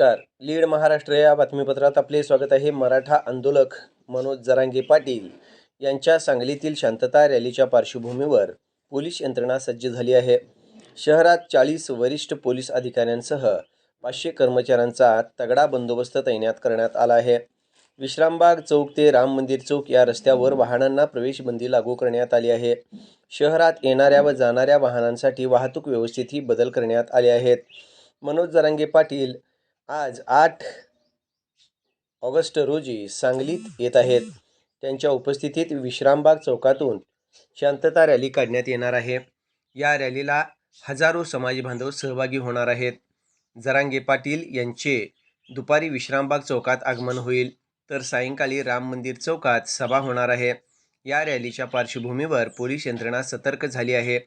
नमस्कार. लीड महाराष्ट्र या बातमीपत्रात आपले स्वागत आहे. मराठा आंदोलक मनोज जरांगे पाटील यांच्या सांगलीतील शांतता रॅलीच्या पार्श्वभूमीवर पोलीस यंत्रणा सज्ज झाली आहे. शहरात चाळीस वरिष्ठ पोलीस अधिकाऱ्यांसह पाचशे कर्मचाऱ्यांचा तगडा बंदोबस्त तैनात करण्यात आला आहे. विश्रामबाग चौक ते राम मंदिर चौक या रस्त्यावर वाहनांना प्रवेशबंदी लागू करण्यात आली आहे. शहरात येणाऱ्या व जाणाऱ्या वाहनांसाठी वाहतूक व्यवस्थेतही बदल करण्यात आले आहेत. मनोज जरांगे पाटील आज आठ ऑगस्ट रोजी सांगलीत येत आहेत. त्यांच्या उपस्थितीत विश्रामबाग चौकातून शांतता रॅली काढण्यात येणार आहे. या रॅलीला हजारो समाजबांधव सहभागी होणार आहेत. जरांगे पाटील यांचे दुपारी विश्रामबाग चौकात आगमन होईल तर सायंकाळी राम मंदिर चौकात सभा होणार आहे. या रॅलीच्या पार्श्वभूमीवर पोलीस यंत्रणा सतर्क झाली आहे.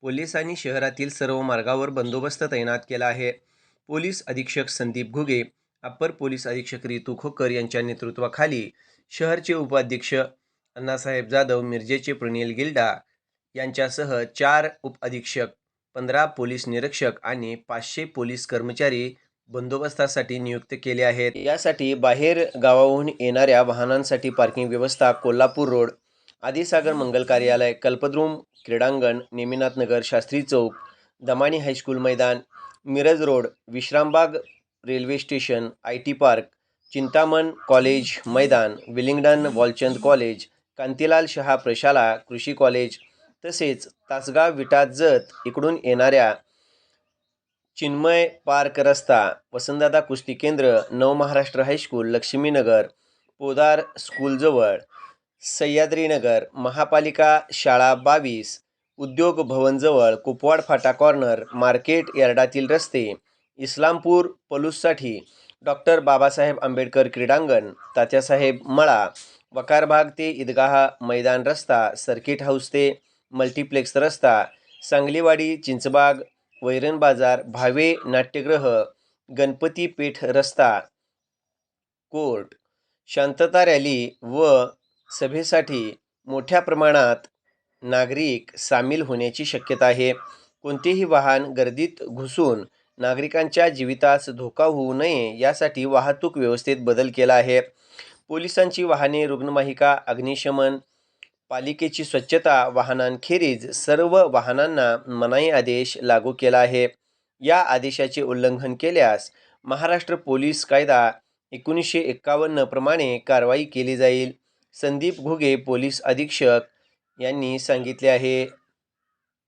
पोलिसांनी शहरातील सर्व मार्गावर बंदोबस्त तैनात केला आहे. पोलीस अधीक्षक संदीप घुगे अप्पर पोलीस अधीक्षक रितू खोकर यांच्या नेतृत्वाखाली शहरचे उपाध्यक्ष अण्णासाहेब जाधव मिरजेचे प्रणील गिल्डा यांच्यासह चार उपअधीक्षक पंधरा पोलीस निरीक्षक आणि पाचशे पोलीस कर्मचारी बंदोबस्तासाठी नियुक्त केले आहेत. यासाठी बाहेर गावाहून येणाऱ्या वाहनांसाठी पार्किंग व्यवस्था कोल्हापूर रोड आदिसागर मंगल कार्यालय कल्पद्रुम क्रीडांगण नेमिनाथ नगर शास्त्री चौक दमाणी हायस्कूल मैदान Miraj road Vishrambag railway station I T park Chintaman college मैदान विलिंग्डन वॉलचंद कॉलेज कांतीलाल शहा प्रशाला कृषी कॉलेज तसेच तासगाव विटा जत इकडून येणाऱ्या चिन्मय पार्क रस्ता वसंतदादा कुस्ती केंद्र नवमहाराष्ट्र हायस्कूल लक्ष्मीनगर पोदार स्कूलजवळ सह्याद्रीनगर महापालिका शाळा बावीस उद्योग भवनजवळ कुपवाड फाटा कॉर्नर मार्केट यार्डातील रस्ते इस्लामपूर पलूससाठी डॉक्टर बाबासाहेब आंबेडकर क्रीडांगण तात्यासाहेब मळा वकारबाग ते ईदगाह मैदान रस्ता सर्किट हाऊस ते मल्टिप्लेक्स रस्ता सांगलीवाडी चिंचबाग वैरण बाजार भावे नाट्यगृह गणपती पेठ रस्ता कोर्ट शांतता रॅली व सभेसाठी मोठ्या प्रमाणात नागरिक सामील होण्याची शक्यता आहे. कोणतेही वाहन गर्दीत घुसून नागरिकांच्या जीवितास धोका होऊ नये यासाठी वाहतूक व्यवस्थेत बदल केला आहे. पोलिसांची वाहने रुग्णवाहिका अग्निशमन पालिकेची स्वच्छता वाहनांखेरीज सर्व वाहनांना मनाई आदेश लागू केला आहे. या आदेशाचे उल्लंघन केल्यास महाराष्ट्र पोलीस कायदा एकोणीसशे एक्कावन्न प्रमाणे कारवाई केली जाईल. संदीप घुगे पोलीस अधीक्षक यांनी सांगितले आहे.